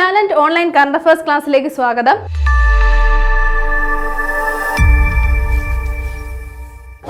Talent online current affairs ക്ലാസ്സിലേക്ക് സ്വാഗതം.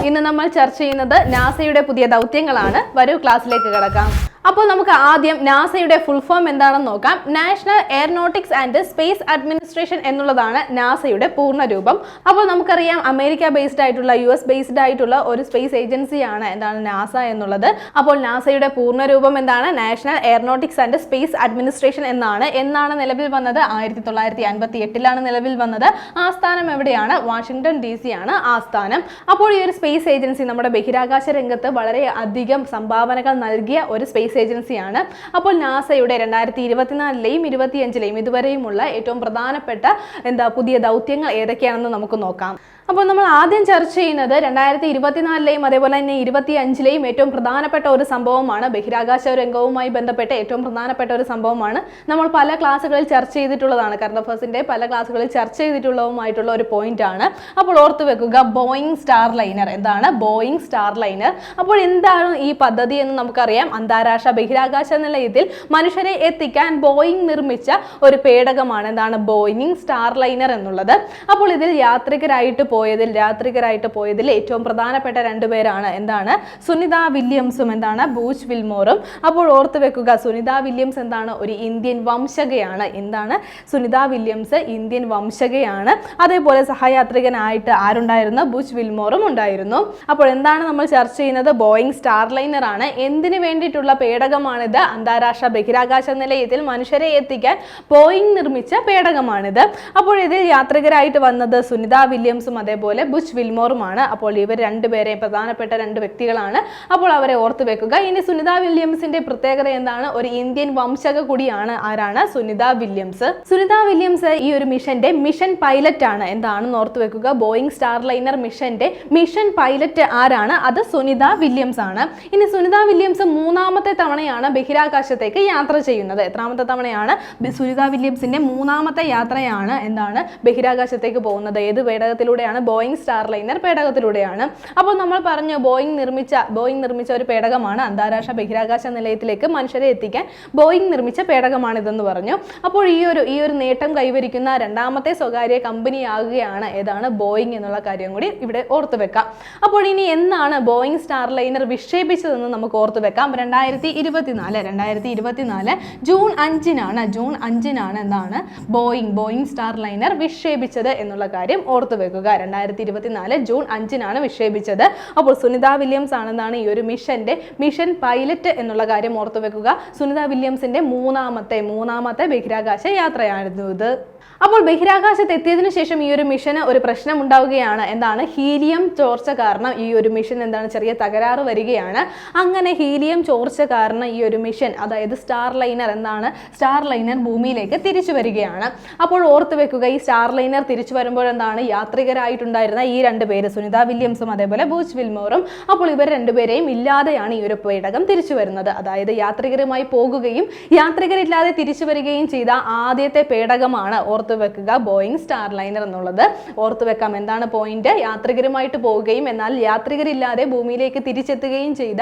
ഇന്ന് നമ്മൾ ചർച്ച ചെയ്യുന്നത് നാസയുടെ പുതിയ ദൗത്യങ്ങളാണ്. വരൂ ക്ലാസ്സിലേക്ക് കിടക്കാം. അപ്പോൾ നമുക്ക് ആദ്യം നാസയുടെ ഫുൾ ഫോം എന്താണെന്ന് നോക്കാം. National aeronautics and space administration എന്നുള്ളതാണ് നാസയുടെ പൂർണ രൂപം. അപ്പോൾ നമുക്കറിയാം അമേരിക്ക ബേസ്ഡ് ആയിട്ടുള്ള യു എസ് ബേസ്ഡ് ആയിട്ടുള്ള ഒരു സ്പേസ് ഏജൻസിയാണ് എന്താണ് നാസ എന്നുള്ളത്. അപ്പോൾ നാസയുടെ പൂർണ രൂപം എന്താണ്? National aeronautics and space administration എന്നാണ്. എന്നാണ് നിലവിൽ വന്നത്? ആയിരത്തി തൊള്ളായിരത്തി അൻപത്തി എട്ടിലാണ് നിലവിൽ വന്നത്. ആസ്ഥാനം എവിടെയാണ്? വാഷിംഗ്ടൺ ഡി സി ആണ് ആസ്ഥാനം. അപ്പോൾ ഈ ഒരു സ്പേസ് ഏജൻസി നമ്മുടെ ബഹിരാകാശ രംഗത്ത് വളരെ അധികം സംഭാവനകൾ നൽകിയ ഒരു സ്പേസ് ഏജൻസിയാണ് അപ്പോൾ നാസയുടെ രണ്ടായിരത്തി ഇരുപത്തിനാലിലെയും ഇരുപത്തിയഞ്ചിലെയും ഇതുവരെയുമുള്ള ഏറ്റവും പ്രധാനപ്പെട്ട എന്താ പുതിയ ദൗത്യങ്ങൾ ഏതൊക്കെയാണെന്ന് നമുക്ക് നോക്കാം. അപ്പോൾ നമ്മൾ ആദ്യം ചർച്ച ചെയ്യുന്നത് രണ്ടായിരത്തി ഇരുപത്തിനാലിലെയും അതേപോലെ തന്നെ ഇരുപത്തി അഞ്ചിലെയും ഏറ്റവും പ്രധാനപ്പെട്ട ഒരു സംഭവമാണ് ബഹിരാകാശ രംഗവുമായി ബന്ധപ്പെട്ട ഏറ്റവും പ്രധാനപ്പെട്ട ഒരു സംഭവമാണ്. നമ്മൾ പല ക്ലാസ്സുകളിൽ ചർച്ച ചെയ്തിട്ടുള്ളതാണ്. കറണ്ട് അഫേഴ്സിന്റെ പല ക്ലാസ്സുകളിൽ ചർച്ച ചെയ്തിട്ടുള്ളതുമായിട്ടുള്ള ഒരു പോയിന്റ് ആണ്. അപ്പോൾ ഓർത്ത് വെക്കുക ബോയിങ് സ്റ്റാർ ലൈനർ എന്താണ്? ബോയിങ് സ്റ്റാർ ലൈനർ അപ്പോൾ എന്താണ് ഈ പദ്ധതി എന്ന് നമുക്കറിയാം. അന്താരാഷ്ട്ര ബഹിരാകാശ നിലയത്തിൽ മനുഷ്യരെ എത്തിക്കാൻ ബോയിങ് നിർമ്മിച്ച ഒരു പേടകമാണ്. എന്താണ്? ബോയിങ് സ്റ്റാർ ലൈനർ എന്നുള്ളത്. അപ്പോൾ ഇതിൽ യാത്രികരായിട്ട് പോയതിൽ രാത്രികരായിട്ട് പോയതിൽ ഏറ്റവും പ്രധാനപ്പെട്ട രണ്ടുപേരാണ് എന്താണ്? സുനിത വില്യംസും എന്താണ്? ബൂച്ച് വിൽമോറും. അപ്പോൾ ഓർത്തു വെക്കുക സുനിത വില്യംസ് എന്താണ്? ഒരു ഇന്ത്യൻ വംശകയാണ്. എന്താണ്? സുനിത വില്യംസ് ഇന്ത്യൻ വംശകയാണ്. അതേപോലെ സഹയാത്രികനായിട്ട് ആരുണ്ടായിരുന്നു? ബൂച്ച് വിൽമോറും ഉണ്ടായിരുന്നു. അപ്പോൾ എന്താണ് നമ്മൾ ചർച്ച ചെയ്യുന്നത്? ബോയിങ് സ്റ്റാർലൈനർ ആണ് എന്തിനു വേണ്ടിയിട്ടുള്ള പേടകമാണിത്? അന്താരാഷ്ട്ര ബഹിരാകാശ നിലയത്തിൽ മനുഷ്യരെ എത്തിക്കാൻ ബോയിങ് നിർമ്മിച്ച പേടകമാണിത്. അപ്പോൾ ഇതിൽ യാത്രികരായിട്ട് വന്നത് സുനിത വില്യംസും അതേപോലെ ബുച്ച് വിൽമോറുമാണ്. അപ്പോൾ ഇവർ രണ്ടുപേരെയും പ്രധാനപ്പെട്ട രണ്ട് വ്യക്തികളാണ്. അപ്പോൾ അവരെ ഓർത്തു വെക്കുക. ഇനി സുനിത വില്യംസിന്റെ പ്രത്യേകത എന്താണ്? ഒരു ഇന്ത്യൻ വംശക കൂടിയാണ്. ആരാണ്? സുനിത വില്യംസ്. സുനിത വില്യംസ് ഈ ഒരു മിഷന്റെ മിഷൻ പൈലറ്റ് ആണ്. എന്താണെന്ന് ഓർത്ത് വെക്കുക? ബോയിങ് സ്റ്റാർലൈനർ മിഷന്റെ മിഷൻ പൈലറ്റ് ആരാണ്? അത് സുനിത വില്യംസ് ആണ്. ഇനി സുനിത വില്യംസ് മൂന്നാമത്തെ തവണയാണ് ബഹിരാകാശത്തേക്ക് യാത്ര ചെയ്യുന്നത്. എത്രാമത്തെ തവണയാണ്? സുനിത വില്യംസിന്റെ മൂന്നാമത്തെ യാത്രയാണ് എന്താണ്? ബഹിരാകാശത്തേക്ക് പോകുന്നത്. ഏത് പേടകത്തിലൂടെയാണ് ബോയിങ് സ്റ്റാർ ലൈനർ പേടകത്തിലൂടെയാണ്. അപ്പോൾ നമ്മൾ പറഞ്ഞു ബോയിങ് നിർമ്മിച്ച ബോയിങ് നിർമ്മിച്ച ഒരു പേടകമാണ് അന്താരാഷ്ട്ര ബഹിരാകാശ നിലയത്തിലേക്ക് മനുഷ്യരെ എത്തിക്കാൻ ബോയിങ് നിർമ്മിച്ച പേടകമാണിതെന്ന് പറഞ്ഞു. അപ്പോൾ ഈ ഒരു ഈ ഒരു നേട്ടം കൈവരിക്കുന്ന രണ്ടാമത്തെ സ്വകാര്യ കമ്പനിയാകുകയാണ് ഏതാണ് ബോയിങ് എന്നുള്ള കാര്യം കൂടി ഇവിടെ ഓർത്തു വെക്കാം. അപ്പോൾ ഇനി എന്നാണ് ബോയിങ് സ്റ്റാർ ലൈനർ വിക്ഷേപിച്ചതെന്ന് നമുക്ക് ഓർത്തു വെക്കാം. രണ്ടായിരത്തി ഇരുപത്തിനാല് രണ്ടായിരത്തി ഇരുപത്തിനാല് ജൂൺ അഞ്ചിനാണ് ജൂൺ അഞ്ചിനാണ് എന്താണ് ബോയിങ് ബോയിങ് സ്റ്റാർ ലൈനർ വിക്ഷേപിച്ചത് എന്നുള്ള കാര്യം ഓർത്തു വെക്കുക. രണ്ടായിരത്തി ഇരുപത്തിനാല് ജൂൺ അഞ്ചിനാണ് വിക്ഷേപിച്ചത്. അപ്പോൾ സുനിത വില്യംസ് ആണെന്നാണ് ഈ ഒരു മിഷന്റെ മിഷൻ പൈലറ്റ് എന്നുള്ള കാര്യം ഓർത്തു വെക്കുക സുനിത വില്യംസിന്റെ മൂന്നാമത്തെ മൂന്നാമത്തെ ബഹിരാകാശ യാത്രയായിരുന്നു ഇത്. അപ്പോൾ ബഹിരാകാശത്ത് എത്തിയതിനു ശേഷം ഈ ഒരു മിഷന് ഒരു പ്രശ്നം ഉണ്ടാവുകയാണ് എന്താണ് ഹീലിയം ചോർച്ച കാരണം. ഈ ഒരു മിഷൻ എന്താണ് ചെറിയ തകരാറ് വരികയാണ്. അങ്ങനെ ഹീലിയം ചോർച്ച കാരണം ഈ ഒരു മിഷൻ അതായത് സ്റ്റാർ ലൈനർ എന്താണ് സ്റ്റാർ ലൈനർ ഭൂമിയിലേക്ക് തിരിച്ചു വരികയാണ്. അപ്പോൾ ഓർത്ത് വെക്കുക ഈ സ്റ്റാർ ലൈനർ തിരിച്ചു വരുമ്പോൾ എന്താണ് യാത്രികരായിട്ടുണ്ടായിരുന്ന ഈ രണ്ട് പേര് സുനിത വില്യംസും അതേപോലെ ബൂച്ച് വിൽമോറും. അപ്പോൾ ഇവർ രണ്ടുപേരെയും ഇല്ലാതെയാണ് ഈ ഒരു പേടകം തിരിച്ചു വരുന്നത്. അതായത് യാത്രികരുമായി പോകുകയും യാത്രികരില്ലാതെ തിരിച്ചു വരികയും ചെയ്ത ആദ്യത്തെ പേടകമാണ് ഓർത്തു വെക്കുക. ബോയിങ് സ്റ്റാർ ലൈനർ എന്നുള്ളത് ഓർത്ത് വെക്കാം. എന്താണ് പോയിന്റ് യാത്രികരുമായിട്ട് പോവുകയും എന്നാൽ യാത്രികരില്ലാതെ ഭൂമിയിലേക്ക് തിരിച്ചെത്തുകയും ചെയ്ത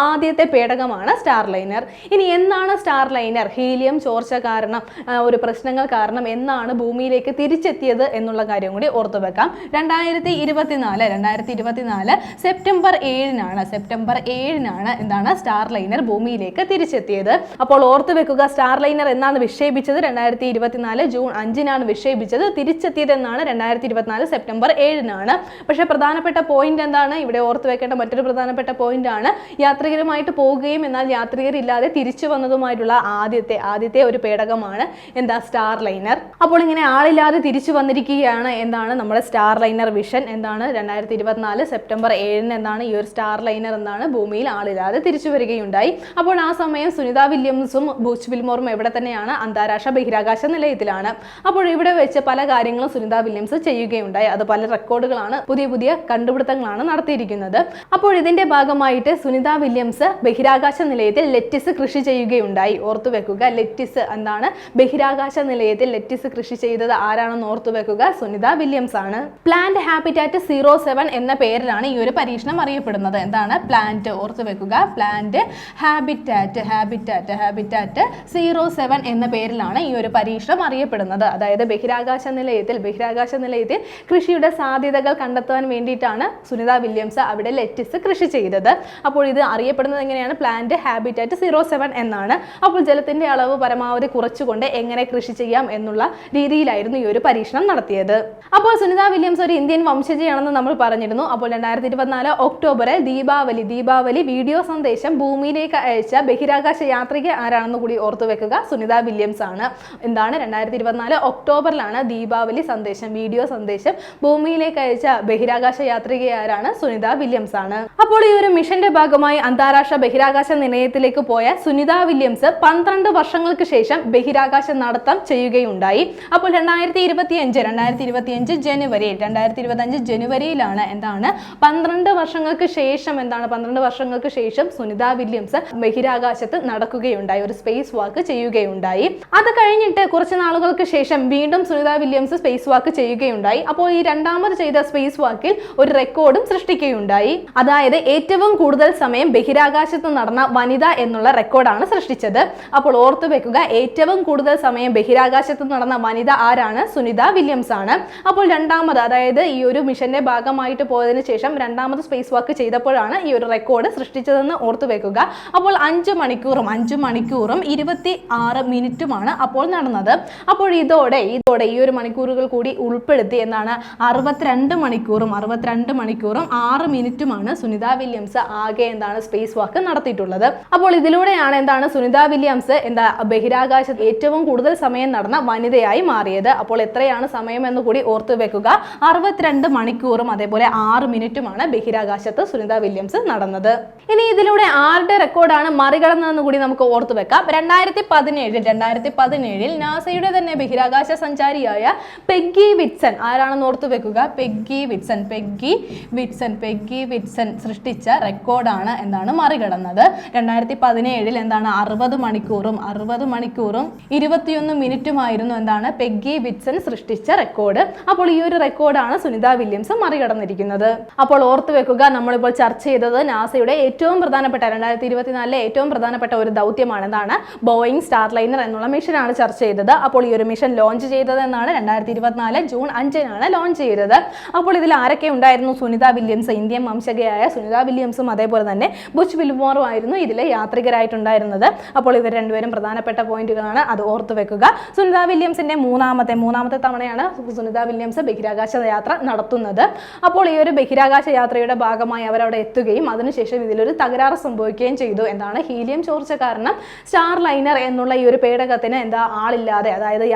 ആദ്യത്തെ പേടകമാണ് സ്റ്റാർ ലൈനർ ഇനി എന്താണ് സ്റ്റാർ ലൈനർ ഹീലിയം ചോർച്ച കാരണം ഒരു പ്രശ്നങ്ങൾ കാരണം എന്നാണ് ഭൂമിയിലേക്ക് തിരിച്ചെത്തിയത് എന്നുള്ള കാര്യം കൂടി ഓർത്തു വെക്കാം. രണ്ടായിരത്തി ഇരുപത്തിനാല് രണ്ടായിരത്തി ഇരുപത്തിനാല് സെപ്റ്റംബർ ഏഴിനാണ് സെപ്റ്റംബർ ഏഴിനാണ് എന്താണ് സ്റ്റാർ ലൈനർ ഭൂമിയിലേക്ക് തിരിച്ചെത്തിയത്. അപ്പോൾ ഓർത്തു വെക്കുക സ്റ്റാർ ലൈനർ എന്നാണ് വിക്ഷേപിച്ചത് രണ്ടായിരത്തി ഇരുപത്തിനാല് ജൂൺ അഞ്ചിനാണ് വിക്ഷേപിച്ചത്. തിരിച്ചെത്തിയതെന്നാണ് രണ്ടായിരത്തി ഇരുപത്തിനാല് സെപ്റ്റംബർ ഏഴിനാണ്. പക്ഷേ പ്രധാനപ്പെട്ട പോയിന്റ് എന്താണ്? ഇവിടെ ഓർത്തു വെക്കേണ്ട മറ്റൊരു പ്രധാനപ്പെട്ട പോയിന്റ് ആണ്. യാത്രികരുമായിട്ട് പോവുകയും എന്നാൽ യാത്രികരില്ലാതെ തിരിച്ചു വന്നതുമായിട്ടുള്ള ആദ്യത്തെ ആദ്യത്തെ ഒരു പേടകമാണ് എന്താ? സ്റ്റാർ ലൈനർ അപ്പോൾ ഇങ്ങനെ ആളില്ലാതെ തിരിച്ചു വന്നിരിക്കുകയാണ് എന്താണ് നമ്മുടെ സ്റ്റാർ ലൈനർ വിഷൻ എന്താണ്? രണ്ടായിരത്തി ഇരുപത്തിനാല് സെപ്റ്റംബർ ഏഴിന് എന്താണ്? ഈ ഒരു സ്റ്റാർ ലൈനർ എന്താണ്? ഭൂമിയിൽ ആളില്ലാതെ തിരിച്ചു വരികയുണ്ടായി. അപ്പോൾ ആ സമയം സുനിത വില്യംസും ബൂച്ച് വിൽമോറും എവിടെ തന്നെയാണ്? അന്താരാഷ്ട്ര ബഹിരാകാശ നിലയത്തിലാണ്. അപ്പോൾ ഇവിടെ വെച്ച് പല കാര്യങ്ങളും സുനിത വില്യംസ് ചെയ്യുകയുണ്ടായി. അത് പല റെക്കോർഡുകളാണ് പുതിയ പുതിയ കണ്ടുപിടുത്തങ്ങളാണ് നടത്തിയിരിക്കുന്നത്. അപ്പോൾ ഇതിന്റെ ഭാഗമായിട്ട് സുനിത വില്യംസ് ബഹിരാകാശ നിലയത്തിൽ ലെറ്റിസ് കൃഷി ചെയ്യുകയുണ്ടായി. ഓർത്തു വെക്കുക ലെറ്റിസ് എന്താണ്? ബഹിരാകാശ നിലയത്തിൽ ലെറ്റിസ് കൃഷി ചെയ്തത് ആരാണെന്ന് ഓർത്തു വെക്കുക സുനിത വില്യംസ് ആണ്. പ്ലാന്റ് ഹാബിറ്റാറ്റ് സീറോ സെവൻ എന്ന പേരിലാണ് ഈ ഒരു പരീക്ഷണം അറിയപ്പെടുന്നത്. എന്താണ്? പ്ലാന്റ് ഓർത്തു വെക്കുക. Plant habitat habitat habitat zero seven എന്ന പേരിലാണ് ഈ ഒരു പരീക്ഷണം അറിയപ്പെടുന്നത്. അതായത് ബഹിരാകാശ നിലയത്തിൽ ബഹിരാകാശ നിലയത്തിൽ കൃഷിയുടെ സാധ്യതകൾ കണ്ടെത്താൻ വേണ്ടിയിട്ടാണ് സുനിത വില്യംസ് അവിടെ ലെറ്റിസ് കൃഷി ചെയ്തത്. അപ്പോൾ ഇത് അറിയപ്പെടുന്നത് എങ്ങനെയാണ്? പ്ലാന്റ് ഹാബിറ്റാറ്റ് സീറോ സെവൻ എന്നാണ്. അപ്പോൾ ജലത്തിന്റെ അളവ് പരമാവധി കുറച്ചുകൊണ്ട് എങ്ങനെ കൃഷി ചെയ്യാം എന്നുള്ള രീതിയിലായിരുന്നു ഈ ഒരു പരീക്ഷണം നടത്തിയത്. അപ്പോൾ സുനിത വില്യംസ് ഒരു ഇന്ത്യൻ വംശജയാണെന്ന് നമ്മൾ പറഞ്ഞിരുന്നു. അപ്പോൾ രണ്ടായിരത്തി ഇരുപത്തിനാല് ഒക്ടോബറിൽ ദീപാവലി ദീപാവലി വീഡിയോ സന്ദേശം ഭൂമിയിലേക്ക് അയച്ച ബഹിരാകാശ യാത്രിക ആരാണെന്ന് കൂടി ഓർത്തു വെക്കുക സുനിത വില്യംസ് ആണ്. എന്താണ്? രണ്ടായിരത്തി ഇരുപത്തിനാല് ഒക്ടോബറിലാണ് ദീപാവലി സന്ദേശം വീഡിയോ സന്ദേശം. ഭൂമിയിലേക്ക് അയച്ച ബഹിരാകാശ യാത്രികയാരാണ് സുനിത വില്യംസ് ആണ് അപ്പോൾ ഈ ഒരു മിഷന്റെ ഭാഗമായി അന്താരാഷ്ട്ര ബഹിരാകാശ നിലയത്തിലേക്ക് പോയ സുനിത വില്യംസ് പന്ത്രണ്ട് വർഷങ്ങൾക്ക് ശേഷം ബഹിരാകാശ നടത്തം ചെയ്യുകയുണ്ടായി. അപ്പോൾ രണ്ടായിരത്തി ഇരുപത്തി അഞ്ച് രണ്ടായിരത്തി ഇരുപത്തി അഞ്ച് ജനുവരിയിൽ രണ്ടായിരത്തി ഇരുപത്തി അഞ്ച് ജനുവരിയിലാണ് എന്താണ്? പന്ത്രണ്ട് വർഷങ്ങൾക്ക് ശേഷം എന്താണ്? പന്ത്രണ്ട് വർഷങ്ങൾക്ക് ശേഷം സുനിത വില്യംസ് ബഹിരാകാശത്ത് നടക്കുകയുണ്ടായി ഒരു സ്പേസ് വാക്ക് ചെയ്യുകയുണ്ടായി. അത് കഴിഞ്ഞിട്ട് കുറച്ച് നാളുകൾക്ക് ശേഷം വീണ്ടും സുനിത വില്യംസ് സ്പേസ് വാക്ക് ചെയ്യുകയുണ്ടായി. അപ്പോൾ ഈ രണ്ടാമത് ചെയ്ത സ്പേസ് വാക്കിൽ ഒരു റെക്കോർഡും സൃഷ്ടിക്കുകയുണ്ടായി. അതായത് ഏറ്റവും കൂടുതൽ സമയം ബഹിരാകാശത്ത് നടന്ന വനിത എന്നുള്ള റെക്കോർഡാണ് സൃഷ്ടിച്ചത്. അപ്പോൾ ഓർത്തു വെക്കുക ഏറ്റവും കൂടുതൽ സമയം ബഹിരാകാശത്ത് നടന്ന വനിത ആരാണ്? സുനിത വില്യംസ് ആണ്. അപ്പോൾ രണ്ടാമത് അതായത് ഈ ഒരു മിഷന്റെ ഭാഗമായിട്ട് പോയതിന് ശേഷം രണ്ടാമത് സ്പേസ് വാക്ക് ചെയ്തപ്പോഴാണ് ഈ ഒരു റെക്കോർഡ് സൃഷ്ടിച്ചതെന്ന് ഓർത്തു വെക്കുക. അപ്പോൾ അഞ്ച് മണിക്കൂറും അഞ്ച് മണിക്കൂറും ഇരുപത്തി ആറ് മിനിറ്റുമാണ് അപ്പോൾ നടന്നത്. അപ്പോൾ ഇതോടെ ഇതോടെ ഇതോടെ ഈ ഒരു മണിക്കൂറുകൾ കൂടി ഉൾപ്പെടുത്തി എന്നാണ് അറുപത്തിരണ്ട് മണിക്കൂറും അറുപത്തിരണ്ട് മണിക്കൂറും ആറ് മിനിറ്റുമാണ് സുനിത വില്യംസ് ആകെ എന്താണ് സ്പേസ് വാക്ക് നടത്തിയിട്ടുള്ളത്. അപ്പോൾ ഇതിലൂടെയാണ് എന്താണ് സുനിത വില്യംസ് എന്താ ബഹിരാകാശ ഏറ്റവും കൂടുതൽ സമയം നടന്ന വനിതയായി മാറിയത്. അപ്പോൾ എത്രയാണ് സമയം എന്ന് കൂടി ഓർത്തു വെക്കുക. അറുപത്തിരണ്ട് മണിക്കൂറും അതേപോലെ ആറ് മിനിറ്റുമാണ് ബഹിരാകാശത്ത് സുനിത വില്യംസ് നടന്നത്. ഇനി ഇതിലൂടെ ആരുടെ റെക്കോർഡാണ് മറികടന്നതെന്ന് കൂടി നമുക്ക് ഓർത്തു വെക്കാം. രണ്ടായിരത്തി പതിനേഴിൽ രണ്ടായിരത്തി പതിനേഴിൽ നാസയുടെ തന്നെ ബഹിരാകാശ സഞ്ചാരിയായ പെഗ്ഗി വിറ്റ്സൺ. ആരാണെന്ന് ഓർത്തു വെക്കുക? Peggy Whitson. Peggy Whitson. Peggy Whitson സൃഷ്ടിച്ച റെക്കോർഡാണ് എന്താണ് മറികടന്നത്. രണ്ടായിരത്തി പതിനേഴിൽ എന്താണ് അറുപത് മണിക്കൂറും അറുപത് മണിക്കൂറും ഇരുപത്തിയൊന്ന് മിനിറ്റുമായിരുന്നു എന്താണ് പെഗ്ഗി വിറ്റ്സൺ സൃഷ്ടിച്ച റെക്കോർഡ്. അപ്പോൾ ഈ ഒരു റെക്കോർഡാണ് സുനിത വില്യംസ് മറികടന്നിരിക്കുന്നത്. അപ്പോൾ ഓർത്തു വെക്കുക നമ്മളിപ്പോൾ ചർച്ച ചെയ്തത് നാസയുടെ ഏറ്റവും പ്രധാനപ്പെട്ട രണ്ടായിരത്തി ഇരുപത്തിനാലിലെ ഏറ്റവും പ്രധാനപ്പെട്ട ഒരു ദൗത്യമാണ് എന്താണ് ബോയിങ് സ്റ്റാർ ലൈനർ എന്നുള്ള മിഷനാണ് ചർച്ച ചെയ്തത്. അപ്പോൾ ഈ ഒരു മിഷൻ ലോഞ്ച് ചെയ്തത് എന്നാണ് രണ്ടായിരത്തി ഇരുപത്തിനാല് ജൂൺ അഞ്ചിനാണ് ലോഞ്ച് ചെയ്തത്. അപ്പോൾ ഇതിൽ ആരൊക്കെ ഉണ്ടായിരുന്നു? സുനിത വില്യംസ് ഇന്ത്യൻ വംശകയായ സുനിത വില്യംസും അതേപോലെ തന്നെ ബുച്ച് വിൽമോറും ആയിരുന്നു ഇതിലെ യാത്രികരായിട്ടുണ്ടായിരുന്നത്. അപ്പോൾ ഇവർ രണ്ടുപേരും പ്രധാനപ്പെട്ട പോയിന്റുകളാണ് അത് ഓർത്തു വെക്കുക. സുനിത വില്യംസിന്റെ മൂന്നാമത്തെ മൂന്നാമത്തെ തവണയാണ് സുനിത വില്യംസ് ബഹിരാകാശ യാത്ര നടത്തുന്നത്. അപ്പോൾ ഈ ഒരു ബഹിരാകാശ യാത്രയുടെ ഭാഗമായി അവരവിടെ എത്തുകയും അതിനുശേഷം ഇതിലൊരു തകരാറ് സംഭവിക്കുകയും ചെയ്തു എന്താണ് ഹീലിയം ചോർച്ച കാരണം സ്റ്റാർ ലൈനർ എന്നുള്ള ഈ ഒരു പേടകത്തിന് എന്താ ആളില്ലാതെ അതായത്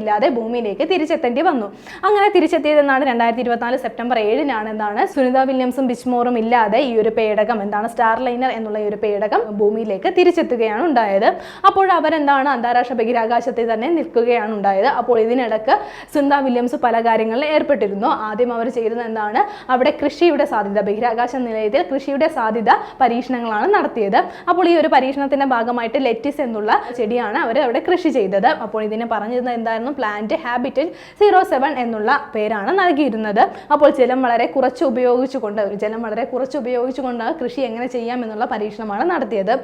യാത്രികരില്ലാതെ ഭൂമിയിലേക്ക് തിരിച്ചെത്തേണ്ടി വന്നു. അങ്ങനെ തിരിച്ചെത്തിയതെന്നാണ് രണ്ടായിരത്തി ഇരുപത്തിനാല് സെപ്റ്റംബർ ഏഴിനാണ് എന്താണ് സുനിത വില്യംസും ബിച്ച്മോറും ഇല്ലാതെ ഈ ഒരു പേടകം എന്താണ് സ്റ്റാർ ലൈനർ എന്നുള്ള ഈ ഒരു പേടകം ഭൂമിയിലേക്ക് തിരിച്ചെത്തുകയാണ് ഉണ്ടായത്. അപ്പോൾ അവരെന്താണ് അന്താരാഷ്ട്ര ബഹിരാകാശത്തിൽ തന്നെ നിൽക്കുകയാണ് ഉണ്ടായത്. അപ്പോൾ ഇതിനിടക്ക് സുനിത വില്യംസ് പല കാര്യങ്ങളിൽ ഏർപ്പെട്ടിരുന്നു. ആദ്യം അവർ ചെയ്തത് എന്താണ്? അവിടെ കൃഷിയുടെ സാധ്യത ബഹിരാകാശ നിലയത്തിൽ കൃഷിയുടെ സാധ്യത പരീക്ഷണങ്ങളാണ് നടത്തിയത്. അപ്പോൾ ഈ ഒരു പരീക്ഷണത്തിന്റെ ഭാഗമായിട്ട് ലെറ്റിസ് എന്നുള്ള ചെടിയാണ് അവർ അവിടെ കൃഷി ചെയ്തത്. അപ്പോൾ ഇതിനെ പറഞ്ഞിരുന്നത് എന്തായിരുന്നു? പ്ലാന്റ് ഹാബിറ്ററ്റ് സീറോ സെവൻ എന്നുള്ള പേരാണ് നൽകിയിരുന്നത്. അപ്പോൾ ജലം വളരെ കുറച്ച് ഉപയോഗിച്ചുകൊണ്ട് ജലം വളരെ കുറച്ച് ഉപയോഗിച്ചുകൊണ്ട് കൃഷി എങ്ങനെ ചെയ്യാം എന്നുള്ള പരീക്ഷണമാണ് നടത്തിയത്.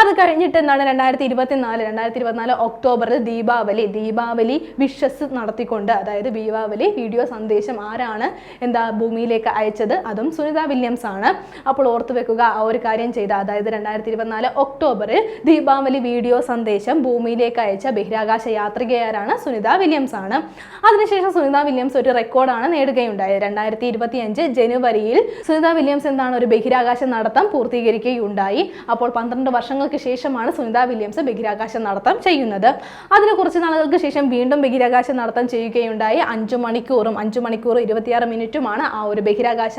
അത് കഴിഞ്ഞിട്ട് എന്താണ് രണ്ടായിരത്തി ഇരുപത്തിനാല് രണ്ടായിരത്തി ഇരുപത്തിനാല് ഒക്ടോബറിൽ ദീപാവലി ദീപാവലി വിഷസ് നടത്തിക്കൊണ്ട് അതായത് ദീപാവലി വീഡിയോ സന്ദേശം ആരാണ് എന്താ ഭൂമിയിലേക്ക് അയച്ചത് അതും സുനിത വില്യംസ് ആണ്. അപ്പോൾ ഓർത്തു വെക്കുക ആ ഒരു കാര്യം ചെയ്ത അതായത് രണ്ടായിരത്തി ഇരുപത്തിനാല് ഒക്ടോബറിൽ ദീപാവലി വീഡിയോ സന്ദേശം ഭൂമിയിലേക്ക് അയച്ച ബഹിരാകാശ യാത്രികയാരാണ് സുനിത വില്യംസ് ആണ്. അതിനുശേഷം സുനിത വില്യംസ് ഒരു റെക്കോർഡാണ് നേടുകയുണ്ടായത് രണ്ടായിരത്തി ഇരുപത്തി അഞ്ച് ജനുവരിയിൽ സുനിത വില്യംസ് എന്താണ് ഒരു ബഹിരാകാശ നടത്തം പൂർത്തീകരിക്കുകയുണ്ടായി. അപ്പോൾ പന്ത്രണ്ട് വർഷങ്ങൾക്ക് ശേഷമാണ് സുനിത വില്യംസ് ബഹിരാകാശ നടത്തം ചെയ്യുന്നത്. അതിന് കുറച്ച് നാളുകൾക്ക് ശേഷം വീണ്ടും ബഹിരാകാശ നടത്തം ചെയ്യുകയുണ്ടായി. അഞ്ചു മണിക്കൂറും അഞ്ചു മണിക്കൂർ ഇരുപത്തിയാറ് മിനിറ്റുമാണ് ആ ഒരു ബഹിരാകാശ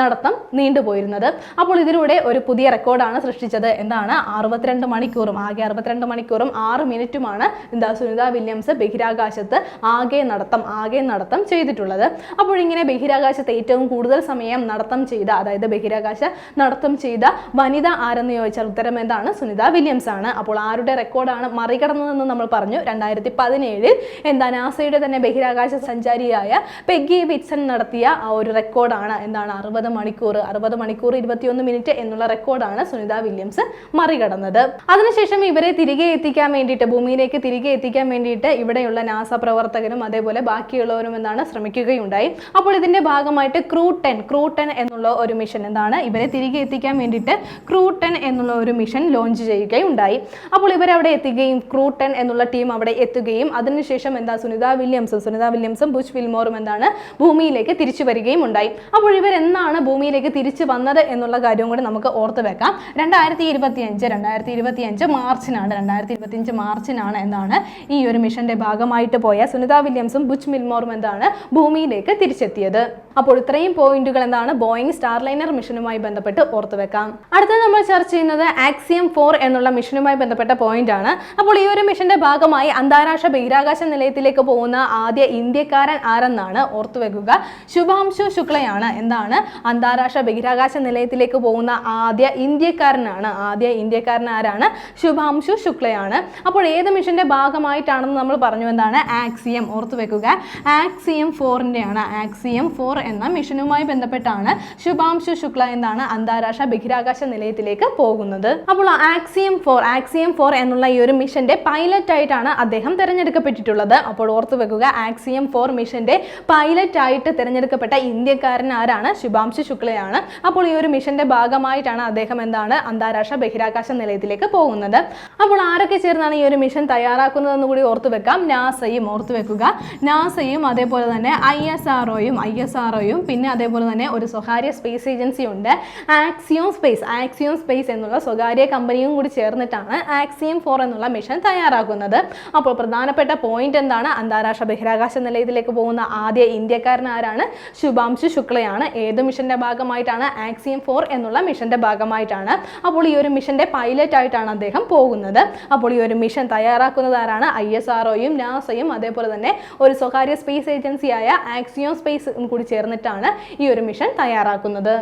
നടത്തം നീണ്ടുപോയിരുന്നത് അപ്പോൾ ഇതിലൂടെ ഒരു പുതിയ റെക്കോർഡാണ് സൃഷ്ടിച്ചത്. എന്താണ്? അറുപത്തിരണ്ട് മണിക്കൂറും ആകെ അറുപത്തിരണ്ട് മണിക്കൂറും ആറ് മിനിറ്റുമാണ് എന്താ സുനിത വില്യംസ് ബഹിരാകാശ ബഹിരാകാശത്ത് ആകെ നടത്തം ആകെ നടത്തം ചെയ്തിട്ടുള്ളത്. അപ്പോൾ ഇങ്ങനെ ബഹിരാകാശത്ത് ഏറ്റവും കൂടുതൽ സമയം നടത്തം ചെയ്ത അതായത് ബഹിരാകാശ നടത്തം ചെയ്ത വനിത ആരെന്ന് ചോദിച്ചാൽ ഉത്തരം എന്താണ്? സുനിത വില്യംസ് ആണ് അപ്പോൾ ആരുടെ റെക്കോർഡാണ് മറികടന്നതെന്ന് നമ്മൾ പറഞ്ഞു. രണ്ടായിരത്തി പതിനേഴിൽ എന്താ നാസയുടെ തന്നെ ബഹിരാകാശ സഞ്ചാരിയായ പെഗി വിറ്റ്സൺ നടത്തിയ ആ ഒരു റെക്കോർഡാണ് എന്താണ്? അറുപത് മണിക്കൂർ അറുപത് മണിക്കൂർ ഇരുപത്തിയൊന്ന് മിനിറ്റ് എന്നുള്ള റെക്കോർഡാണ് സുനിത വില്യംസ് മറികടന്നത്. അതിനുശേഷം ഇവരെ തിരികെ എത്തിക്കാൻ വേണ്ടിയിട്ട് ഭൂമിയിലേക്ക് തിരികെ എത്തിക്കാൻ വേണ്ടിയിട്ട് ഇവിടെയുള്ള നാസ പ്രവർത്തകരും അതേപോലെ ബാക്കിയുള്ളവരും എന്നാണ് ശ്രമിക്കുകയുണ്ടായി. അപ്പോൾ ഇതിന്റെ ഭാഗമായിട്ട് ക്രൂ ടെൻ ക്രൂ ടെൻ എന്നുള്ള ഒരു മിഷൻ എന്താണ് ഇവരെ തിരികെ എത്തിക്കാൻ വേണ്ടിയിട്ട് ക്രൂ ടെൻ എന്നുള്ള ഒരു മിഷൻ ലോഞ്ച് ചെയ്യുകയുണ്ടായി. അപ്പോൾ ഇവരവിടെ എത്തുകയും ക്രൂ ടെൻ എന്നുള്ള ടീം അവിടെ എത്തുകയും അതിനുശേഷം എന്താ സുനിത വില്യംസും സുനിത വില്യംസും ബുഷ് വിൽമോറും എന്താണ് ഭൂമിയിലേക്ക് തിരിച്ചു വരികയും ഉണ്ടായി. അപ്പോൾ ഇവരെന്നാണ് ഭൂമിയിലേക്ക് തിരിച്ചു വന്നത് എന്നുള്ള കാര്യം കൂടി നമുക്ക് ഓർത്ത് വെക്കാം. രണ്ടായിരത്തി ഇരുപത്തി അഞ്ച് രണ്ടായിരത്തി ഇരുപത്തി അഞ്ച് മാർച്ചിനാണ് രണ്ടായിരത്തി ഇരുപത്തി അഞ്ച് മാർച്ചിനാണ് എന്നാണ് ഈ ഒരു മിഷന്റെ ഭാഗമായിട്ട് പോയ സുനിത വില്യംസും ബുച്ച് മിൽമോറും എന്താണ് ഭൂമിയിലേക്ക് തിരിച്ചെത്തിയത്. അപ്പോൾ ഇത്രയും പോയിന്റുകൾ എന്താണ്? ബോയിങ് സ്റ്റാർലൈനർ മിഷനുമായി ബന്ധപ്പെട്ട് ഓർത്തു വെക്കാം. അടുത്തത് നമ്മൾ ചർച്ച ചെയ്യുന്നത് ആക്സിയം ഫോർ എന്നുള്ള മിഷനുമായി ബന്ധപ്പെട്ട പോയിന്റ് ആണ്. അപ്പോൾ ഈ ഒരു മിഷന്റെ ഭാഗമായി അന്താരാഷ്ട്ര ബഹിരാകാശ നിലയത്തിലേക്ക് പോകുന്ന ആദ്യ ഇന്ത്യക്കാരൻ ആരെന്നാണ് ഓർത്തു വെക്കുക. ശുഭാംശു ശുക്ലയാണ്. എന്താണ്? അന്താരാഷ്ട്ര ബഹിരാകാശ നിലയത്തിലേക്ക് പോകുന്ന ആദ്യ ഇന്ത്യക്കാരനാണ്. ആദ്യ ഇന്ത്യക്കാരൻ ആരാണ്? ശുഭാംശു ശുക്ലയാണ്. അപ്പോൾ ഏത് മിഷന്റെ ഭാഗമായിട്ടാണെന്ന് നമ്മൾ പറഞ്ഞു. എന്താണ്? ആക്സിയം ഓർത്തു വെക്കുക. ആക്സിയം ഫോറിന്റെ ആണ് ആക്സിയം ഫോർ എന്ന മിഷനുമായി ബന്ധപ്പെട്ടാണ് ശുഭാംശു ശുക്ല എന്നാണ് അന്താരാഷ്ട്ര ബഹിരാകാശ നിലയത്തിലേക്ക് പോകുന്നത്. അപ്പോൾ ആക്സിയം ഫോർ ആക്സിയം ഫോർ എന്നുള്ള ഈ ഒരു മിഷന്റെ പൈലറ്റ് ആയിട്ടാണ് അദ്ദേഹം തിരഞ്ഞെടുക്കപ്പെട്ടിട്ടുള്ളത്. അപ്പോൾ ഓർത്തു വെക്കുക ആക്സിയം ഫോർ മിഷന്റെ പൈലറ്റ് ആയിട്ട് തിരഞ്ഞെടുക്കപ്പെട്ട ഇന്ത്യക്കാരൻ ആരാണ്? ശുഭാംശു ശുക്ലയാണ്. അപ്പോൾ ഈ ഒരു മിഷന്റെ ഭാഗമായിട്ടാണ് അദ്ദേഹം എന്താണ്? അന്താരാഷ്ട്ര ബഹിരാകാശ നിലയത്തിലേക്ക് പോകുന്നത്. അപ്പോൾ ആരൊക്കെ ചേർന്നാണ് ഈ ഒരു മിഷൻ തയ്യാറാക്കുന്നതെന്ന് കൂടി ഓർത്തു വെക്കാം. നാസയും ഓർത്തു വെക്കുക. നാസയും അതേപോലെ തന്നെ ഐ എസ് ആർഒയും ഐ എസ് ആർഒയും പിന്നെ അതേപോലെ തന്നെ ഒരു സ്വകാര്യ സ്പേസ് ഏജൻസി ഉണ്ട്. ആക്സിയോൺ സ്പേസ് ആക്സിയോൺ സ്പേസ് എന്നുള്ള സ്വകാര്യ കമ്പനിയും കൂടി ചേർന്നിട്ടാണ് ആക്സിയം ഫോർ എന്നുള്ള മിഷൻ തയ്യാറാക്കുന്നത്. അപ്പോൾ പ്രധാനപ്പെട്ട പോയിന്റ് എന്താണ്? അന്താരാഷ്ട്ര ബഹിരാകാശ നിലയത്തിലേക്ക് പോകുന്ന ആദ്യ ഇന്ത്യക്കാരൻ ആരാണ്? ശുഭാംശു ശുക്ലയാണ്. ഏത് മിഷന്റെ ഭാഗമായിട്ടാണ് ആക്സിയം ഫോർ എന്നുള്ള മിഷന്റെ ഭാഗമായിട്ടാണ് അപ്പോൾ ഈ ഒരു മിഷന്റെ പൈലറ്റ് ആയിട്ടാണ് അദ്ദേഹം പോകുന്നത്. അപ്പോൾ ഈ ഒരു മിഷൻ തയ്യാറാക്കുന്നത് ആരാണ്? ഐ എസ് ആർഒയും നാസയും അതേപോലെ തന്നെ ഒരു സ്വകാര്യ സ്പേസ് ഏജൻസിയായ ആക്സിയോ സ്പേസ് കൂടി ചേർന്നിട്ടാണ് ഈ ഒരു മിഷൻ തയ്യാറാക്കുന്നത്.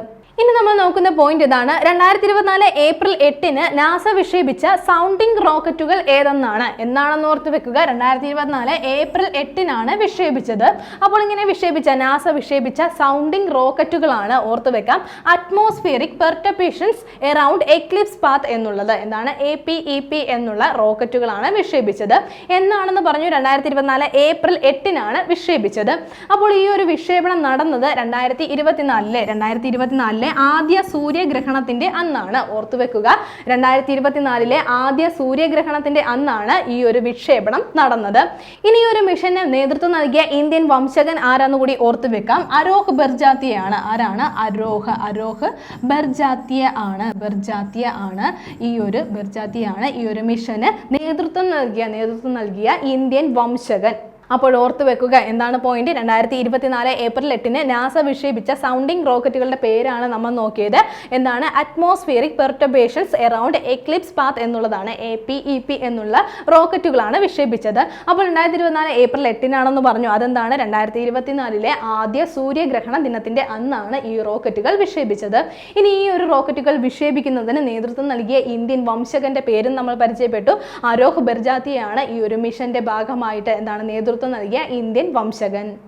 ഇനി നമ്മൾ നോക്കുന്ന പോയിന്റ് ഇതാണ്. രണ്ടായിരത്തി ഇരുപത്തിനാല് ഏപ്രിൽ എട്ടിന് നാസ വിക്ഷേപിച്ച സൗണ്ടിംഗ് റോക്കറ്റുകൾ ഏതെന്നാണ്? എന്നാണെന്ന് ഓർത്ത് വെക്കുക. രണ്ടായിരത്തി ഇരുപത്തിനാല് ഏപ്രിൽ എട്ടിനാണ് വിക്ഷേപിച്ചത്. അപ്പോൾ ഇങ്ങനെ വിക്ഷേപിച്ച നാസ വിക്ഷേപിച്ച സൗണ്ടിംഗ് റോക്കറ്റുകളാണ് ഓർത്ത് വെക്കാം. Atmospheric perturbations around eclipse path എന്നുള്ളത്. എന്താണ്? എ പി ഇ പി എന്നുള്ള റോക്കറ്റുകളാണ് വിക്ഷേപിച്ചത്. എന്നാണെന്ന് പറഞ്ഞു രണ്ടായിരത്തി ഇരുപത്തിനാല് ഏപ്രിൽ എട്ടിനാണ് വിക്ഷേപിച്ചത്. അപ്പോൾ ഈ ഒരു വിക്ഷേപണം നടന്നത് രണ്ടായിരത്തി ഇരുപത്തിനാലിലെ രണ്ടായിരത്തി ഇരുപത്തിനാലിലെ ആദ്യ സൂര്യഗ്രഹണത്തിന്റെ അന്നാണ്. ഓർത്തുവെക്കുക രണ്ടായിരത്തി ഇരുപത്തിനാലിലെ ആദ്യ സൂര്യഗ്രഹണത്തിന്റെ അന്നാണ് ഈ ഒരു വിക്ഷേപണം നടന്നത്. ഇനി ഒരു മിഷന് നേതൃത്വം നൽകിയ ഇന്ത്യൻ വംശകൻ ആരാന്ന് കൂടി ഓർത്തുവെക്കാം. അരോഹ് ബർജാത്തിയാണ് ആരാണ്? അരോഹ് അരോഹ് ബർജാത്തിയ ആണ്. ബർജാത്തിയ ആണ് ഈ ഒരു ബർജാത്തിയാണ് ഈ ഒരു മിഷന് നേതൃത്വം നൽകിയ നേതൃത്വം നൽകിയ ഇന്ത്യൻ വംശകൻ. അപ്പോൾ ഓർത്ത് വെക്കുക എന്താണ് പോയിന്റ് രണ്ടായിരത്തി ഇരുപത്തിനാല് ഏപ്രിൽ എട്ടിന് നാസ വിക്ഷേപിച്ച സൗണ്ടിങ് റോക്കറ്റുകളുടെ പേരാണ് നമ്മൾ നോക്കിയത്. എന്താണ്? Atmospheric perturbations around eclipse path എന്നുള്ളതാണ് എ പി ഇ പി എന്നുള്ള റോക്കറ്റുകളാണ് വിക്ഷേപിച്ചത്. അപ്പോൾ രണ്ടായിരത്തി ഇരുപത്തിനാല് ഏപ്രിൽ എട്ടിനാണെന്ന് പറഞ്ഞു. അതെന്താണ്? രണ്ടായിരത്തി ഇരുപത്തിനാലിലെ ആദ്യ സൂര്യഗ്രഹണ ദിനത്തിന്റെ അന്നാണ് ഈ റോക്കറ്റുകൾ വിക്ഷേപിച്ചത്. ഇനി ഈ ഒരു റോക്കറ്റുകൾ വിക്ഷേപിക്കുന്നതിന് നേതൃത്വം നൽകിയ ഇന്ത്യൻ വംശകന്റെ പേരും നമ്മൾ പരിചയപ്പെട്ടു. അരോഹ് ബർജാത്തിയാണ് ഈ ഒരു മിഷന്റെ ഭാഗമായിട്ട് എന്താണ് നേതൃത്വം നൽകിയ ഇന്ത്യൻ വംശകൻ.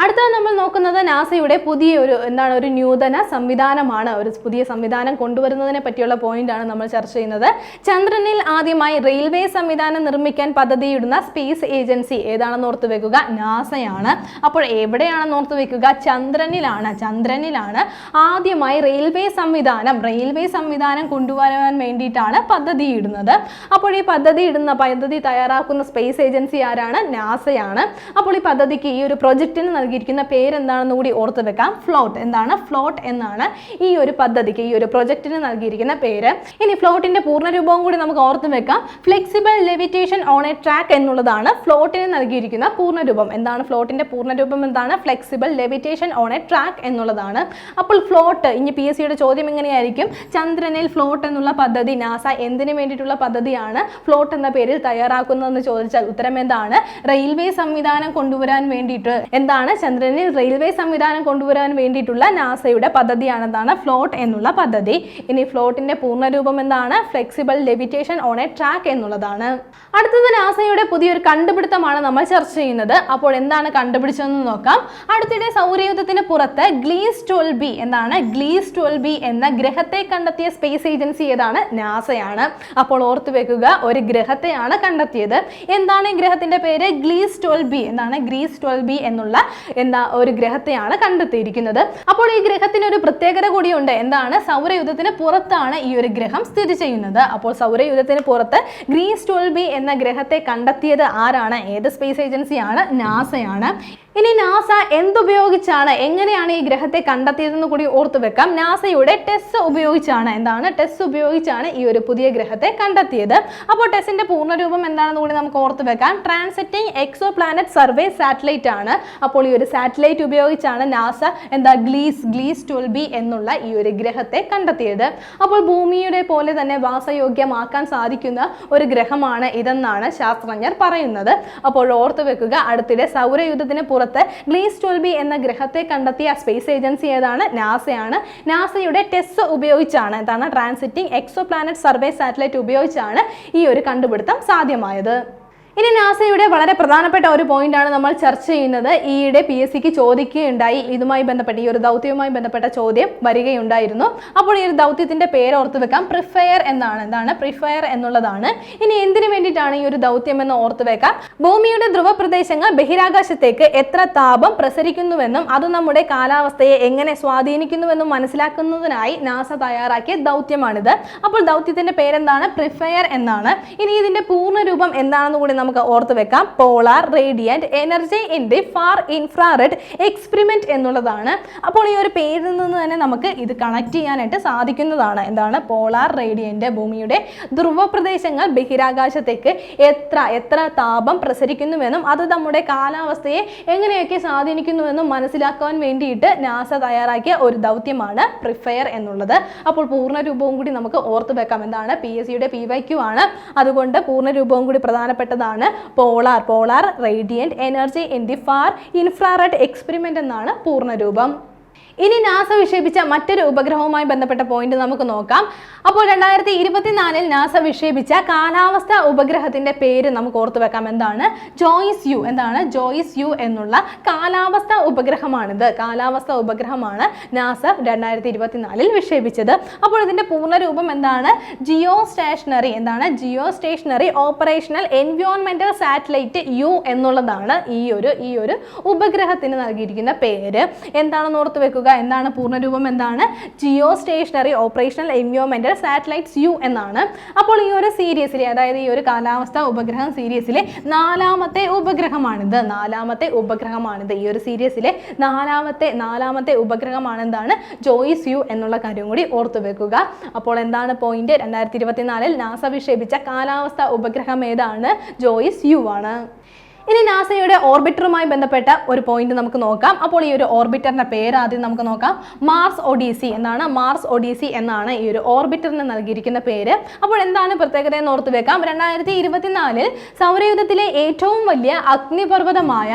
അടുത്തത് നമ്മൾ നോക്കുന്നത് നാസയുടെ പുതിയ ഒരു എന്താണ് ഒരു നൂതന സംവിധാനമാണ്. ഒരു പുതിയ സംവിധാനം കൊണ്ടുവരുന്നതിനെ പറ്റിയുള്ള പോയിന്റാണ് നമ്മൾ ചർച്ച ചെയ്യുന്നത്. ചന്ദ്രനിൽ ആദ്യമായി റെയിൽവേ സംവിധാനം നിർമ്മിക്കാൻ പദ്ധതിയിടുന്ന സ്പേസ് ഏജൻസി ഏതാണെന്ന് ഓർത്ത് വെക്കുക? നാസയാണ്. അപ്പോൾ എവിടെയാണെന്ന് ഓർത്ത് വെക്കുക? ചന്ദ്രനിലാണ്. ചന്ദ്രനിലാണ് ആദ്യമായി റെയിൽവേ സംവിധാനം റെയിൽവേ സംവിധാനം കൊണ്ടുവരാൻ വേണ്ടിയിട്ടാണ് പദ്ധതി ഇടുന്നത് അപ്പോൾ ഈ പദ്ധതി ഇടുന്ന പദ്ധതി തയ്യാറാക്കുന്ന സ്പേസ് ഏജൻസി ആരാണ്? നാസയാണ്. അപ്പോൾ ഈ പദ്ധതിക്ക് ഈ ഒരു പ്രൊജക്റ്റിന് നൽകിയിരിക്കുന്ന പേരെന്താണെന്ന് കൂടി ഓർത്ത് വെക്കാം. ഫ്ലോട്ട് എന്താണ്? ഫ്ലോട്ട് എന്നാണ് ഈ ഒരു പദ്ധതിക്ക് ഈ ഒരു പ്രൊജക്റ്റിന് നൽകിയിരിക്കുന്ന പേര്. ഇനി ഫ്ലോട്ടിന്റെ പൂർണരൂപവും കൂടി നമുക്ക് ഓർത്ത് വെക്കാം. Flexible levitation on a track എന്നുള്ളതാണ് ഫ്ലോട്ടിന് നൽകിയിരിക്കുന്ന പൂർണരൂപം. എന്താണ് ഫ്ലോട്ടിന്റെ പൂർണരൂപം? എന്താണ്? Flexible levitation on a track എന്നുള്ളതാണ്. അപ്പോൾ ഫ്ലോട്ട് ഇനി പി എസ് സിയുടെ ചോദ്യം എങ്ങനെയായിരിക്കും? ചന്ദ്രനിൽ ഫ്ലോട്ട് എന്നുള്ള പദ്ധതി നാസ എന്തിനു വേണ്ടിയിട്ടുള്ള പദ്ധതിയാണ് ഫ്ലോട്ട് എന്ന പേരിൽ തയ്യാറാക്കുന്നതെന്ന് ചോദിച്ചാൽ ഉത്തരം എന്താണ്? റെയിൽവേ സംവിധാനം കൊണ്ടുവരാൻ വേണ്ടിയിട്ട്. എന്താണ്? ചന്ദ്രനിൽ റെയിൽവേ സംവിധാനം കൊണ്ടുവരാൻ വേണ്ടിയിട്ടുള്ള നാസയുടെ പദ്ധതിയാണെന്നാണ് ഫ്ലോട്ട് എന്നുള്ള പദ്ധതി. ഇനി ഫ്ലോട്ടിന്റെ പൂർണരൂപം എന്താണ്? Flexible levitation on a track എന്നുള്ളതാണ്. അടുത്തത് നാസയുടെ പുതിയൊരു കണ്ടുപിടുത്തമാണ് നമ്മൾ ചർച്ച ചെയ്യുന്നത്. അപ്പോൾ എന്താണ് കണ്ടുപിടിച്ചതെന്ന് നോക്കാം. അടുത്തിടെ സൗരയൂഥത്തിന് പുറത്ത് ഗ്ലീസ് ട്വൽവ് ബി എന്താണ്? ഗ്ലീസ് ട്വൽവ് ബി എന്ന ഗ്രഹത്തെ കണ്ടെത്തിയ സ്പേസ് ഏജൻസി ഏതാണ്? നാസയാണ്. അപ്പോൾ ഓർത്തു വെക്കുക ഒരു ഗ്രഹത്തെയാണ് കണ്ടെത്തിയത്. എന്താണ് ഈ ഗ്രഹത്തിന്റെ പേര്? Gliese twelve B. എന്താണ്? ഗ്രീസ് ട്വൽവ് ബി എന്നുള്ള എന്താ ഒരു ഗ്രഹത്തെയാണ് കണ്ടെത്തിയിരിക്കുന്നത്. അപ്പോൾ ഈ ഗ്രഹത്തിന് ഒരു പ്രത്യേകത കൂടിയുണ്ട്. എന്താണ്? സൗരയുദ്ധത്തിന് പുറത്താണ് ഈ ഒരു ഗ്രഹം സ്ഥിതി ചെയ്യുന്നത്. അപ്പോൾ സൗരയുദ്ധത്തിന് പുറത്ത് ഗ്രീസ് ട്വൽവ് ബി എന്ന ഗ്രഹത്തെ കണ്ടെത്തിയത് ആരാണ്? ഏത് സ്പേസ് ഏജൻസിയാണ്? നാസയാണ്. ഇനി നാസ എന്തുപയോഗിച്ചാണ് എങ്ങനെയാണ് ഈ ഗ്രഹത്തെ കണ്ടെത്തിയതെന്ന് കൂടി ഓർത്തു വെക്കാം. നാസയുടെ ടെസ് ഉപയോഗിച്ചാണ് എന്താണ്? ടെസ് ഉപയോഗിച്ചാണ് ഈ ഒരു പുതിയ ഗ്രഹത്തെ കണ്ടെത്തിയത്. അപ്പോൾ ടെസ്സിന്റെ പൂർണരൂപം എന്താണെന്ന് കൂടി നമുക്ക് ഓർത്തു വെക്കാം. Transiting exoplanet survey satellite ആണ്. അപ്പോൾ ഈ ഒരു സാറ്റലൈറ്റ് ഉപയോഗിച്ചാണ് നാസ എന്താ ഗ്ലീസ് ഗ്ലീസ് ട്വൽവ് ബി എന്നുള്ള ഈ ഒരു ഗ്രഹത്തെ കണ്ടെത്തിയത്. അപ്പോൾ ഭൂമിയുടെ പോലെ തന്നെ വാസയോഗ്യമാക്കാൻ സാധിക്കുന്ന ഒരു ഗ്രഹമാണ് ഇതെന്നാണ് ശാസ്ത്രജ്ഞർ പറയുന്നത്. അപ്പോൾ ഓർത്തു വെക്കുക അടുത്തിടെ സൗരയുദ്ധത്തിന് പുറത്ത് ഗ്ലീസ് ട്വൽബി എന്ന ഗ്രഹത്തെ കണ്ടെത്തിയ സ്പേസ് ഏജൻസി ഏതാണ്? നാസയാണ്. നാസയുടെ ടെസ് ഉപയോഗിച്ചാണ് എന്താണ്? Transiting exoplanet survey satellite ഉപയോഗിച്ചാണ് ഈ ഒരു കണ്ടുപിടുത്തം സാധ്യമായത്. ഇനി നാസയുടെ വളരെ പ്രധാനപ്പെട്ട ഒരു പോയിന്റ് ആണ് നമ്മൾ ചർച്ച ചെയ്യുന്നത്. ഈയിടെ പി എസ് സിക്ക് ചോദിക്കുകയുണ്ടായി. ഇതുമായി ബന്ധപ്പെട്ട് ഈ ഒരു ദൗത്യവുമായി ബന്ധപ്പെട്ട ചോദ്യം വരികയുണ്ടായിരുന്നു. അപ്പോൾ ഈ ഒരു ദൗത്യത്തിന്റെ പേര് ഓർത്ത് വെക്കാം. പ്രിഫയർ എന്നാണ്. എന്താണ്? പ്രിഫയർ എന്നുള്ളതാണ്. ഇനി എന്തിനു വേണ്ടിയിട്ടാണ് ഈ ഒരു ദൗത്യം എന്ന് ഓർത്ത് വെക്കാം? ഭൂമിയുടെ ധ്രുവ പ്രദേശങ്ങൾ ബഹിരാകാശത്തേക്ക് എത്ര താപം പ്രസരിക്കുന്നുവെന്നും അത് നമ്മുടെ കാലാവസ്ഥയെ എങ്ങനെ സ്വാധീനിക്കുന്നുവെന്നും മനസ്സിലാക്കുന്നതിനായി നാസ തയ്യാറാക്കിയ ദൗത്യമാണിത്. അപ്പോൾ ദൗത്യത്തിന്റെ പേരെന്താണ്? പ്രിഫയർ എന്നാണ്. ഇനി ഇതിന്റെ പൂർണരൂപം എന്താണെന്ന് കൂടി നമുക്ക് ഓർത്ത് വെക്കാം. Polar radiant energy in the far infrared experiment എന്നുള്ളതാണ്. അപ്പോൾ ഈ ഒരു പേരിൽ നിന്ന് തന്നെ നമുക്ക് ഇത് കണക്ട് ചെയ്യാനായിട്ട് സാധിക്കുന്നതാണ്. എന്താണ്? പോളാർ റേഡിയന്റ് ഭൂമിയുടെ ധ്രുവ പ്രദേശങ്ങൾ ബഹിരാകാശത്തേക്ക് എത്ര എത്ര താപം പ്രസരിക്കുന്നുവെന്നും അത് നമ്മുടെ കാലാവസ്ഥയെ എങ്ങനെയൊക്കെ സ്വാധീനിക്കുന്നുവെന്നും മനസ്സിലാക്കാൻ വേണ്ടിയിട്ട് നാസ തയ്യാറാക്കിയ ഒരു ദൗത്യമാണ് പ്രിഫയർ എന്നുള്ളത്. അപ്പോൾ പൂർണ രൂപവും കൂടി നമുക്ക് ഓർത്ത് വെക്കാം. എന്താണ്? പി എസ് സിയുടെ പി വൈ ക്യു ആണ്. അതുകൊണ്ട് പൂർണ രൂപവും കൂടി പ്രധാനപ്പെട്ടതാണ്. Polar polar radiant energy in the far infrared experiment എന്നാണ് പൂർണരൂപം ഇനി നാസ വിക്ഷേപിച്ച മറ്റൊരു ഉപഗ്രഹവുമായി ബന്ധപ്പെട്ട പോയിന്റ് നമുക്ക് നോക്കാം. അപ്പോൾ രണ്ടായിരത്തി ഇരുപത്തിനാലിൽ നാസ വിക്ഷേപിച്ച കാലാവസ്ഥ ഉപഗ്രഹത്തിന്റെ പേര് നമുക്ക് ഓർത്തു വെക്കാം. എന്താണ്? GOES U. എന്താണ്? ജോയിസ് യു എന്നുള്ള കാലാവസ്ഥ ഉപഗ്രഹമാണിത്. കാലാവസ്ഥ ഉപഗ്രഹമാണ് നാസ രണ്ടായിരത്തി ഇരുപത്തിനാലിൽ വിക്ഷേപിച്ചത്. അപ്പോൾ ഇതിന്റെ പൂർണരൂപം എന്താണ്? Geostationary. എന്താണ്? ജിയോ സ്റ്റേഷനറി ഓപ്പറേഷണൽ എൻവയോൺമെന്റൽ സാറ്റലൈറ്റ് യു എന്നുള്ളതാണ് ഈ ഒരു ഈ ഒരു ഉപഗ്രഹത്തിന് നൽകിയിരിക്കുന്ന പേര്. എന്താണെന്ന് ഓർത്ത് വെക്കുക എന്താണ് പൂർണരൂപം എന്താണ്? ജിയോ സ്റ്റേഷനറി ഓപ്പറേഷണൽ എൻവിയോമെന്റൽ സാറ്റലൈറ്റ്സ് യു എന്നാണ്. അപ്പോൾ ഈ ഒരു സീരീസിലെ അതായത് ഈ ഒരു കാലാവസ്ഥ ഉപഗ്രഹം സീരീസിലെ നാലാമത്തെ ഉപഗ്രഹമാണിത്. നാലാമത്തെ ഉപഗ്രഹമാണിത്. ഈ ഒരു സീരീസിലെ നാലാമത്തെ നാലാമത്തെ ഉപഗ്രഹമാണ് എന്താണ്? ജോയിസ് യു എന്നുള്ള കാര്യം കൂടി ഓർത്തു വെക്കുക. അപ്പോൾ എന്താണ് പോയിന്റ് രണ്ടായിരത്തി ഇരുപത്തിനാലിൽ നാസ വിക്ഷേപിച്ച കാലാവസ്ഥ ഉപഗ്രഹം ഏതാണ്? ജോയിസ് യു ആണ്. ഇനി നാസയുടെ ഓർബിറ്ററുമായി ബന്ധപ്പെട്ട ഒരു പോയിന്റ് നമുക്ക് നോക്കാം. അപ്പോൾ ഈ ഒരു ഓർബിറ്ററിന്റെ പേര് ആദ്യം നമുക്ക് നോക്കാം. മാർസ് ഒഡീസി എന്നാണ്. മാർസ് ഒഡീസി എന്നാണ് ഈ ഒരു ഓർബിറ്ററിന് നൽകിയിരിക്കുന്ന പേര്. അപ്പോൾ എന്താണ് പ്രത്യേകത എന്ന് ഓർത്ത് വെക്കാം. രണ്ടായിരത്തി ഇരുപത്തിനാലിൽ സൗരയൂഥത്തിലെ ഏറ്റവും വലിയ അഗ്നിപർവതമായ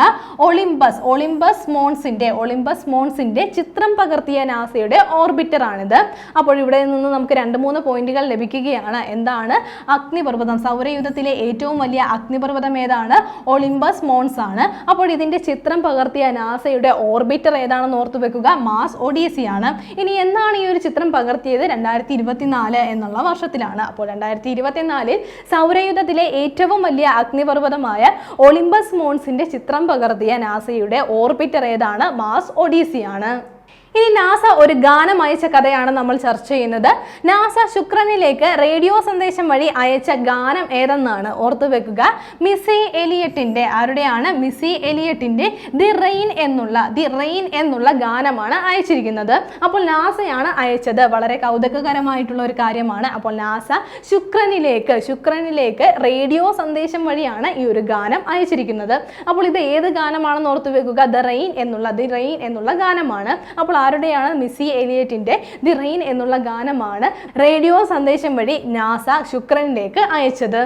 ഒളിമ്പസ് ഒളിമ്പസ് മോൺസിന്റെ ഒളിമ്പസ് മോൺസിന്റെ ചിത്രം പകർത്തിയ നാസയുടെ ഓർബിറ്ററാണിത്. അപ്പോൾ ഇവിടെ നിന്ന് നമുക്ക് രണ്ട് മൂന്ന് പോയിന്റുകൾ ലഭിക്കുകയാണ്. എന്താണ്? അഗ്നിപർവതം. സൗരയൂഥത്തിലെ ഏറ്റവും വലിയ അഗ്നിപർവതം ഏതാണ്? ഒളിമ്പസ് മോൺസ് ആണ്. അപ്പോൾ ഇതിന്റെ ചിത്രം പകർത്തിയ നാസയുടെ ഓർബിറ്റർ ഏതാണെന്ന് ഓർത്തു വെക്കുക? മാസ് ഒഡിയസി ആണ്. ഇനി എന്നാണ് ഈ ഒരു ചിത്രം പകർത്തിയത്? രണ്ടായിരത്തി ഇരുപത്തിനാല് എന്നുള്ള വർഷത്തിലാണ്. അപ്പോൾ രണ്ടായിരത്തി ഇരുപത്തിനാലിൽ സൗരയുധത്തിലെ ഏറ്റവും വലിയ അഗ്നിപർവതമായ ഒളിമ്പസ് മോൺസിന്റെ ചിത്രം പകർത്തിയ നാസയുടെ ഓർബിറ്റർ ഏതാണ്? മാസ് ഒഡീസി ആണ്. ഇനി നാസ ഒരു ഗാനം അയച്ച കഥയാണ് നമ്മൾ ചർച്ച ചെയ്യുന്നത്. നാസ ശുക്രനിലേക്ക് റേഡിയോ സന്ദേശം വഴി അയച്ച ഗാനം ഏതെന്നാണ് ഓർത്തു വെക്കുക. മിസി എലിയറ്റിന്റെ ആരുടെയാണ്? മിസി എലിയറ്റിന്റെ ദി റെയിൻ എന്നുള്ള ദി റെയിൻ എന്നുള്ള ഗാനമാണ് അയച്ചിരിക്കുന്നത്. അപ്പോൾ നാസയാണ് അയച്ചത്. വളരെ കൗതുകകരമായിട്ടുള്ള ഒരു കാര്യമാണ്. അപ്പോൾ നാസ ശുക്രനിലേക്ക് ശുക്രനിലേക്ക് റേഡിയോ സന്ദേശം വഴിയാണ് ഈ ഒരു ഗാനം അയച്ചിരിക്കുന്നത്. അപ്പോൾ ഇത് ഏത് ഗാനമാണെന്ന് ഓർത്തു വെക്കുക. ദ റെയിൻ എന്നുള്ള ദി റെയിൻ എന്നുള്ള ഗാനമാണ്. അപ്പോൾ ആരുടെയാണ് മിസ്സി എലിയറ്റിന്റെ ദി റെയിൻ എന്നുള്ള ഗാനമാണ് റേഡിയോ സന്ദേശം വഴി നാസ ശുക്രനിലേക്ക് അയച്ചത്.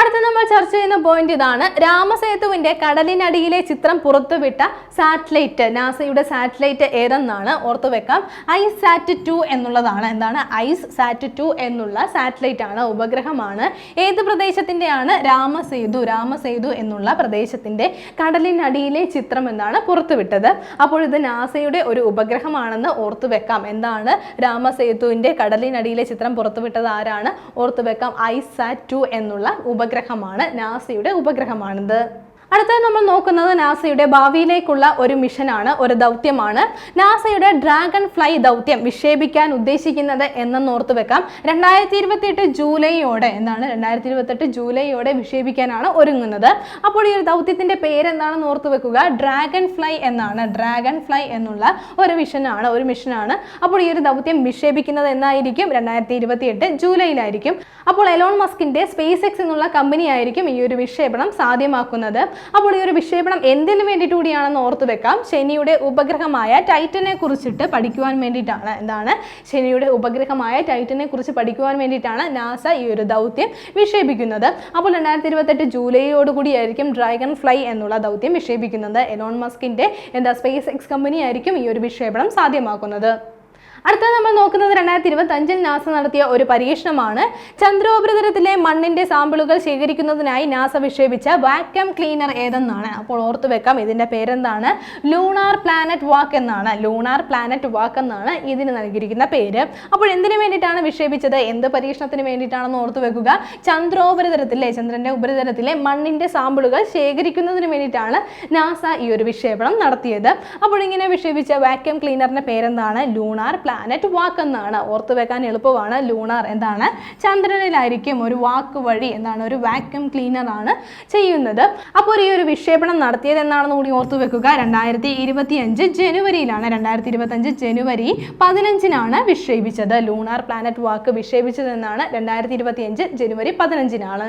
അടുത്ത നമ്മൾ ചർച്ച ചെയ്യുന്ന പോയിന്റ് ഇതാണ്. രാമസേതുവിന്റെ കടലിനടിയിലെ ചിത്രം പുറത്തുവിട്ട സാറ്റലൈറ്റ്. നാസയുടെ സാറ്റലൈറ്റ് ഏതെന്നാണ് ഓർത്തു വെക്കാം. ഐസ് സാറ്റ് ടു എന്നുള്ളതാണ്. എന്താണ്? ഐസ് സാറ്റ് ടു എന്നുള്ള സാറ്റലൈറ്റ് ആണ് ഉപഗ്രഹമാണ്. ഏത് പ്രദേശത്തിന്റെയാണ് രാമസേതു രാമസേതു എന്നുള്ള പ്രദേശത്തിന്റെ കടലിനടിയിലെ ചിത്രം എന്നാണ് പുറത്തുവിട്ടത്. അപ്പോൾ ഇത് നാസയുടെ ഒരു ഉപഗ്രഹമാണെന്ന് ഓർത്തു വെക്കാം. എന്താണ്? രാമസേതുവിന്റെ കടലിനടിയിലെ ചിത്രം പുറത്തുവിട്ടത് ആരാണ്? ഓർത്തു വെക്കാം. ഐസ് സാറ്റ് ടു എന്നുള്ള ഉപഗ്രഹമാണ് നാസയുടെ ഉപഗ്രഹമാണിത്. അടുത്തത് നമ്മൾ നോക്കുന്നത് നാസയുടെ ഭാവിയിലേക്കുള്ള ഒരു മിഷനാണ് ഒരു ദൗത്യമാണ്. നാസയുടെ ഡ്രാഗൺ ഫ്ലൈ ദൗത്യം വിക്ഷേപിക്കാൻ ഉദ്ദേശിക്കുന്നത് എന്നോർത്ത് വെക്കാം. രണ്ടായിരത്തി ഇരുപത്തിയെട്ട് ജൂലൈയോടെ എന്താണ്? രണ്ടായിരത്തി ഇരുപത്തെട്ട് ജൂലൈയോടെ വിക്ഷേപിക്കാനാണ് ഒരുങ്ങുന്നത്. അപ്പോൾ ഈ ഒരു ദൗത്യത്തിന്റെ പേരെന്താണെന്ന് ഓർത്ത് വെക്കുക. ഡ്രാഗൺ ഫ്ലൈ എന്നാണ്. ഡ്രാഗൺ ഫ്ലൈ എന്നുള്ള ഒരു മിഷനാണ് ഒരു മിഷനാണ്. അപ്പോൾ ഈ ഒരു ദൗത്യം വിക്ഷേപിക്കുന്നത് എന്നായിരിക്കും. രണ്ടായിരത്തി ഇരുപത്തിയെട്ട് ജൂലൈയിലായിരിക്കും. അപ്പോൾ എലോൺ മസ്കിന്റെ സ്പേസ് എക്സ് എന്നുള്ള കമ്പനിയായിരിക്കും ഈ ഒരു വിക്ഷേപണം സാധ്യമാക്കുന്നത്. അപ്പോൾ ഈ ഒരു വിക്ഷേപണം എന്തിനു വേണ്ടിയിട്ട് കൂടിയാണെന്ന് ഓർത്തു വെക്കാം. ശനിയുടെ ഉപഗ്രഹമായ ടൈറ്റനെ കുറിച്ചിട്ട് പഠിക്കുവാൻ വേണ്ടിയിട്ടാണ്. എന്താണ്? ശനിയുടെ ഉപഗ്രഹമായ ടൈറ്റനെ കുറിച്ച് പഠിക്കുവാൻ വേണ്ടിയിട്ടാണ് നാസ ഈ ഒരു ദൗത്യം വിക്ഷേപിക്കുന്നത്. അപ്പോൾ രണ്ടായിരത്തി ഇരുപത്തെട്ട് ജൂലൈയോടുകൂടിയായിരിക്കും ഡ്രാഗൺ ഫ്ലൈ എന്നുള്ള ദൗത്യം വിക്ഷേപിക്കുന്നത്. എലോൺ മസ്കിന്റെ എന്താ സ്പേസ് എക്സ് കമ്പനി ആയിരിക്കും ഈ ഒരു വിക്ഷേപണം സാധ്യമാക്കുന്നത്. അടുത്തത് നമ്മൾ നോക്കുന്നത് രണ്ടായിരത്തി ഇരുപത്തി അഞ്ചിൽ നാസ നടത്തിയ ഒരു പരീക്ഷണമാണ്. ചന്ദ്രോപരിതലത്തിലെ മണ്ണിന്റെ സാമ്പിളുകൾ ശേഖരിക്കുന്നതിനായി നാസ വിക്ഷേപിച്ച വാക്യം ക്ലീനർ ഏതെന്നാണ്? അപ്പോൾ ഓർത്തു വെക്കാം ഇതിന്റെ പേരെന്താണ്? ലൂണാർ പ്ലാനറ്റ് വാക്ക് എന്നാണ്. ലൂണാർ പ്ലാനറ്റ് വാക്ക് എന്നാണ് ഇതിന് നൽകിയിരിക്കുന്ന പേര്. അപ്പോൾ എന്തിനു വേണ്ടിയിട്ടാണ് വിക്ഷേപിച്ചത്? എന്ത് പരീക്ഷണത്തിന് വേണ്ടിയിട്ടാണെന്ന് ഓർത്തു വെക്കുക. ചന്ദ്രോപരിതലത്തിലെ ചന്ദ്രന്റെ ഉപരിതലത്തിലെ മണ്ണിന്റെ സാമ്പിളുകൾ ശേഖരിക്കുന്നതിന് വേണ്ടിയിട്ടാണ് നാസ ഈ ഒരു വിക്ഷേപണം നടത്തിയത്. അപ്പോൾ ഇങ്ങനെ വിക്ഷേപിച്ച വാക്യം ക്ലീനറിന്റെ പേരെന്താണ്? ലൂണാർ പ്ലാനറ്റ് വാക്ക് എന്നാണ് ഓർത്ത് വെക്കാൻ എളുപ്പമാണ്. ലൂണാർ എന്താണ്? ചന്ദ്രനിലായിരിക്കും ഒരു വാക്ക് വഴി എന്താണ്? ഒരു വാക്യൂം ക്ലീനർ ആണ് ചെയ്യുന്നത്. അപ്പോൾ ഈ ഒരു വിക്ഷേപണം നടത്തിയത് എന്നാണെന്ന് കൂടി ഓർത്തു വെക്കുക. രണ്ടായിരത്തി ഇരുപത്തി അഞ്ച് ജനുവരിയിലാണ് രണ്ടായിരത്തി ഇരുപത്തി അഞ്ച് ജനുവരി പതിനഞ്ചിനാണ് വിക്ഷേപിച്ചത്. ലൂണാർ പ്ലാനറ്റ് വാക്ക് വിക്ഷേപിച്ചതെന്നാണ് രണ്ടായിരത്തി ഇരുപത്തി അഞ്ച് ജനുവരി പതിനഞ്ചിനാണ്.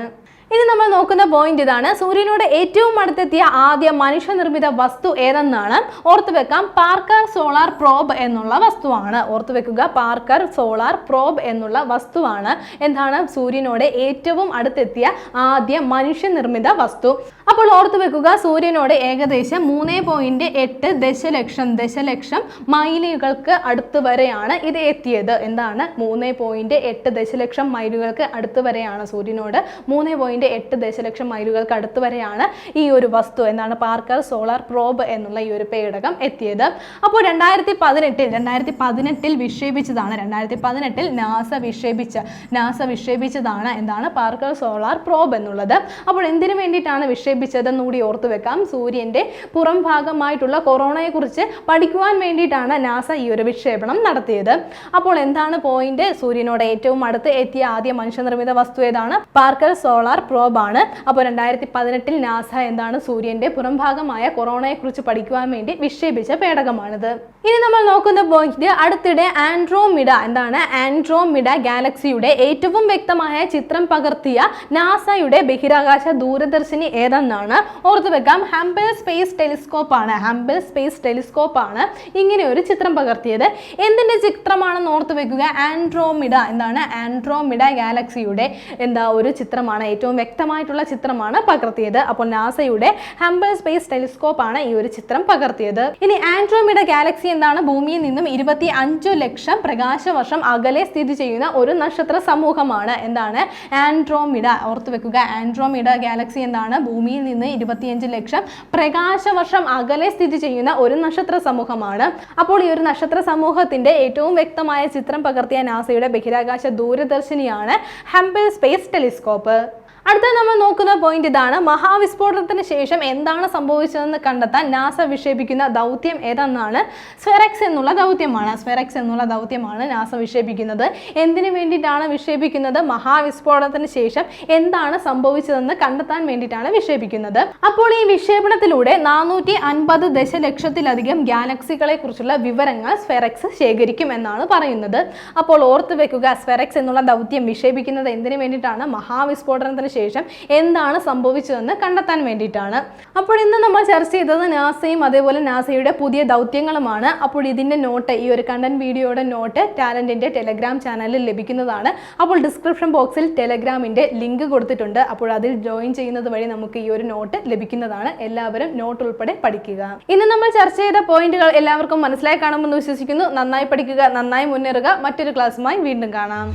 ഇനി നമ്മൾ നോക്കുന്ന പോയിന്റ് ഇതാണ്. സൂര്യനോട് ഏറ്റവും അടുത്തെത്തിയ ആദ്യ മനുഷ്യനിർമ്മിത വസ്തു ഏതെന്നാണ്? ഓർത്തു വെക്കാം. പാർക്കർ സോളാർ പ്രോബ് എന്നുള്ള വസ്തുവാണ്. ഓർത്തു വെക്കുക. പാർക്കർ സോളാർ പ്രോബ് എന്നുള്ള വസ്തുവാണ്. എന്താണ്? സൂര്യനോട് ഏറ്റവും അടുത്തെത്തിയ ആദ്യ മനുഷ്യനിർമ്മിത വസ്തു. അപ്പോൾ ഓർത്തു വെക്കുക സൂര്യനോട് ഏകദേശം മൂന്ന് പോയിന്റ് എട്ട് ദശലക്ഷം ദശലക്ഷം മൈലുകൾക്ക് അടുത്ത് വരെയാണ് ഇത് എത്തിയത്. എന്താണ്? മൂന്ന് പോയിന്റ് എട്ട് ദശലക്ഷം മൈലുകൾക്ക് അടുത്ത് വരെയാണ് സൂര്യനോട്. മൂന്ന് പോയിന്റ് എട്ട് ദശലക്ഷം മൈലുകൾക്ക് അടുത്ത് വരെയാണ് ഈ ഒരു വസ്തു. എന്താണ്? പാർക്കർ സോളാർ പ്രോബ് എന്നുള്ള ഈ ഒരു പേടകം എത്തിയത്. അപ്പോൾ രണ്ടായിരത്തി പതിനെട്ടിൽ രണ്ടായിരത്തി പതിനെട്ടിൽ വിക്ഷേപിച്ചതാണ്. രണ്ടായിരത്തി പതിനെട്ടിൽ നാസ വിക്ഷേപിച്ച നാസ വിക്ഷേപിച്ചതാണ് എന്താണ്? പാർക്കർ സോളാർ പ്രോബ് എന്നുള്ളത്. അപ്പോൾ എന്തിനു വേണ്ടിയിട്ടാണ് വിക്ഷേപിച്ചതെന്ന് കൂടി ഓർത്തു വെക്കാം. സൂര്യന്റെ പുറം ഭാഗമായിട്ടുള്ള കൊറോണയെക്കുറിച്ച് പഠിക്കുവാൻ വേണ്ടിയിട്ടാണ് നാസ ഈ ഒരു വിക്ഷേപണം നടത്തിയത്. അപ്പോൾ എന്താണ് പോയിന്റ് സൂര്യനോട് ഏറ്റവും അടുത്ത് എത്തിയ ആദ്യ മനുഷ്യനിർമ്മിത വസ്തു ഏതാണ്? പാർക്കർ സോളാർ പ്രോബ് ആണ്. അപ്പോൾ രണ്ടായിരത്തി പതിനെട്ടിൽ നാസ എന്താണ് സൂര്യന്റെ പുറംഭാഗമായ കൊറോണയെക്കുറിച്ച് പഠിക്കുവാൻ വേണ്ടി വിക്ഷേപിച്ച പേടകമാണിത്. ഇനി നമ്മൾ നോക്കുന്ന പോയിന്റ് അടുത്തിടെ ആൻഡ്രോമിഡ എന്താണ്? ആൻഡ്രോമിഡ ഗാലക്സിയുടെ ഏറ്റവും വ്യക്തമായ ചിത്രം പകർത്തിയ നാസയുടെ ബഹിരാകാശ ദൂരദർശിനി ഏതെന്നാണ് ഓർത്തു വെക്കാം. ഹംബിൾ സ്പേസ് ടെലിസ്കോപ്പ് ആണ്. ഹംബിൾ സ്പേസ് ടെലിസ്കോപ്പ് ആണ് ഇങ്ങനെ ഒരു ചിത്രം പകർത്തിയത്. എന്തിന്റെ ചിത്രമാണെന്ന് ഓർത്തു വെക്കുക. ആൻഡ്രോമിഡ എന്താണ്? ആൻഡ്രോമിഡ ഗാലക്സിയുടെ എന്താ ഒരു ചിത്രമാണ്. ഏറ്റവും വ്യക്തമായിട്ടുള്ള ചിത്രമാണ് പകർത്തിയത്. അപ്പോൾ നാസയുടെ ഹംബിൾ സ്പേസ് ടെലിസ്കോപ്പ് ആണ് ഈ ഒരു ചിത്രം പകർത്തിയത്. ഇനി ആൻഡ്രോമിഡ ഗാലക്സി എന്താണ്? ഭൂമിയിൽ നിന്നും ഇരുപത്തി അഞ്ചു ലക്ഷം പ്രകാശ വർഷം അകലെ സ്ഥിതി ചെയ്യുന്ന ഒരു നക്ഷത്ര സമൂഹമാണ്. എന്താണ്? ആൻഡ്രോമിഡ ഓർത്തു വെക്കുക. ആൻഡ്രോമിഡ ഗാലക്സി എന്താണ്? ഭൂമിയിൽ നിന്ന് ഇരുപത്തിയഞ്ച് ലക്ഷം പ്രകാശവർഷം അകലെ സ്ഥിതി ചെയ്യുന്ന ഒരു നക്ഷത്ര സമൂഹമാണ്. അപ്പോൾ ഈ ഒരു നക്ഷത്ര സമൂഹത്തിന്റെ ഏറ്റവും വ്യക്തമായ ചിത്രം പകർത്തിയ നാസയുടെ ബഹിരാകാശ ദൂരദർശിനിയാണ് ഹംബിൾ സ്പേസ് ടെലിസ്കോപ്പ് അടുത്ത നമ്മൾ നോക്കുന്ന പോയിന്റ് ഇതാണ്. മഹാവിസ്ഫോടനത്തിന് ശേഷം എന്താണ് സംഭവിച്ചതെന്ന് കണ്ടെത്താൻ നാസ വിക്ഷേപിക്കുന്ന ദൗത്യം ഏതെന്നാണ്? സ്ഫെറക്സ് എന്നുള്ള ദൗത്യമാണ്. സ്ഫെറക്സ് എന്നുള്ള ദൗത്യമാണ് നാസ വിക്ഷേപിക്കുന്നത്. എന്തിനു വേണ്ടിയിട്ടാണ് വിക്ഷേപിക്കുന്നത്? മഹാവിസ്ഫോടനത്തിന് ശേഷം എന്താണ് സംഭവിച്ചതെന്ന് കണ്ടെത്താൻ വേണ്ടിയിട്ടാണ് വിക്ഷേപിക്കുന്നത്. അപ്പോൾ ഈ വിക്ഷേപണത്തിലൂടെ നാനൂറ്റി അൻപത് ദശലക്ഷത്തിലധികം ഗാലക്സികളെ കുറിച്ചുള്ള വിവരങ്ങൾ സ്ഫെറക്സ് ശേഖരിക്കും എന്നാണ് പറയുന്നത്. അപ്പോൾ ഓർത്ത് വെക്കുക സ്ഫെറക്സ് എന്നുള്ള ദൗത്യം വിക്ഷേപിക്കുന്നത് എന്തിനു വേണ്ടിയിട്ടാണ്? മഹാവിസ്ഫോടനത്തിന് ശേഷം എന്താണ് സംഭവിച്ചതെന്ന് കണ്ടെത്താൻ വേണ്ടിയിട്ടാണ്. അപ്പോൾ ഇന്ന് നമ്മൾ ചർച്ച ചെയ്തത് നാസയും അതേപോലെ നാസയുടെ പുതിയ ദൗത്യങ്ങളുമാണ്. അപ്പോൾ ഇതിന്റെ നോട്ട് ഈ ഒരു കണ്ടന്റ് വീഡിയോയുടെ നോട്ട് ടാലന്റിന്റെ ടെലഗ്രാം ചാനലിൽ ലഭിക്കുന്നതാണ്. അപ്പോൾ ഡിസ്ക്രിപ്ഷൻ ബോക്സിൽ ടെലഗ്രാമിന്റെ ലിങ്ക് കൊടുത്തിട്ടുണ്ട്. അപ്പോൾ അതിൽ ജോയിൻ ചെയ്യുന്നത് വഴി നമുക്ക് ഈ ഒരു നോട്ട് ലഭിക്കുന്നതാണ്. എല്ലാവരും നോട്ട് ഉൾപ്പെടെ പഠിക്കുക. ഇന്ന് നമ്മൾ ചർച്ച ചെയ്ത പോയിന്റുകൾ എല്ലാവർക്കും മനസ്സിലായി കാണുമെന്ന് വിശ്വസിക്കുന്നു. നന്നായി പഠിക്കുക നന്നായി മുന്നേറുക. മറ്റൊരു ക്ലാസ്സുമായി വീണ്ടും കാണാം.